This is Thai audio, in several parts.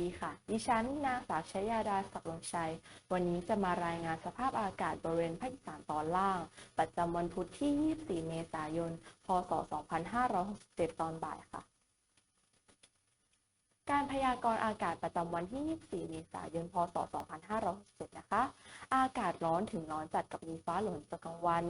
ดีค่ะ ดิฉันนางสาวชยาดาศักดิ์ลงชัย วันนี้จะมารายงานสภาพอากาศบริเวณภาคอีสานตอนล่าง ประจำวันพุธที่ 24 เมษายน พศ 2567 ตอนบ่ายค่ะ การพยากรณ์อากาศประจำวันที่ 24 เมษายน พศ 2567 นะคะ อากาศร้อนถึงร้อนจัดกับมีฟ้าหล่นตอนกลางวัน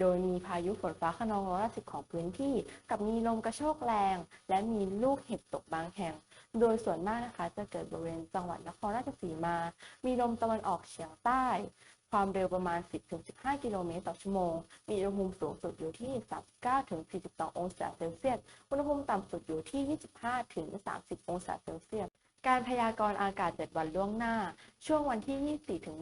โดยมีพายุฝนฟ้าขนองร้อยละสิบของพื้นที่ กับมีลมกระโชกแรง และมีลูกเห็บตกบางแห่ง โดยส่วนมากนะคะจะเกิดบริเวณจังหวัดนครราชสีมา มีลมตะวันออกเฉียงใต้ ความเร็วประมาณ 10-15 กิโลเมตรต่อชั่วโมง มีอุณหภูมิสูงสุดอยู่ที่ 39-42 องศาเซลเซียส อุณหภูมิต่ำสุดอยู่ที่ 25-30 องศาเซลเซียส การพยากรณ์อากาศ 7 วันล่วงหน้า ช่วงวันที่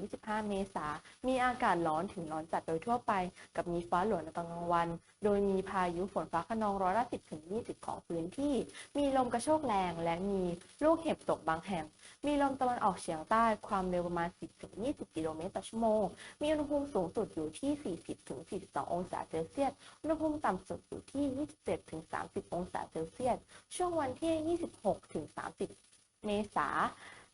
24-25 เมษายน มีอากาศร้อนถึงร้อนจัดโดยทั่วไป กับมีฟ้าหลวในตอนกลางวัน โดยมีพายุฝนฟ้าขนองร้อยละ 10ถึง20 ของพื้นที่ มีลมกระโชกแรง และมีลูกเห็บตกบางแห่ง มีลมตะวันออกเฉียงใต้ ความเร็วประมาณ 10ถึง20 กิโลเมตรต่อชั่วโมง มีอุณหภูมิสูงสุดอยู่ที่ 40ถึง42 องศาเซลเซียส อุณหภูมิต่ำสุดอยู่ที่ 27ถึง30 องศาเซลเซียส ช่วงวันที่ 26ถึง30 เมษา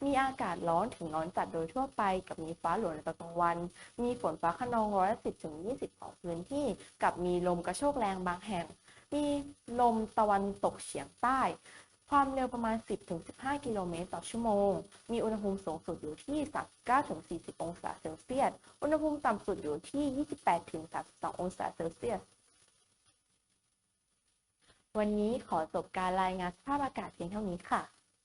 มีอากาศร้อนถึงร้อนจัดโดยทั่วไป กับมีฟ้าหลวงในตอนกลางวัน มีฝนฟ้าขนองร้อยละสิบถึงยี่สิบของพื้นที่ กับมีลมกระโชกแรงบางแห่ง มีลมตะวันตกเฉียงใต้ ความเร็วประมาณ 10ถึง15 กิโลเมตรต่อชั่วโมง มีอุณหภูมิสูงสุดอยู่ที่ 39ถึง40 องศาเซลเซียส อุณหภูมิต่ำสุดอยู่ที่ 28ถึง32 องศาเซลเซียสวันนี้ขอจบการรายงานสภาพอากาศเพียงเท่านี้ค่ะ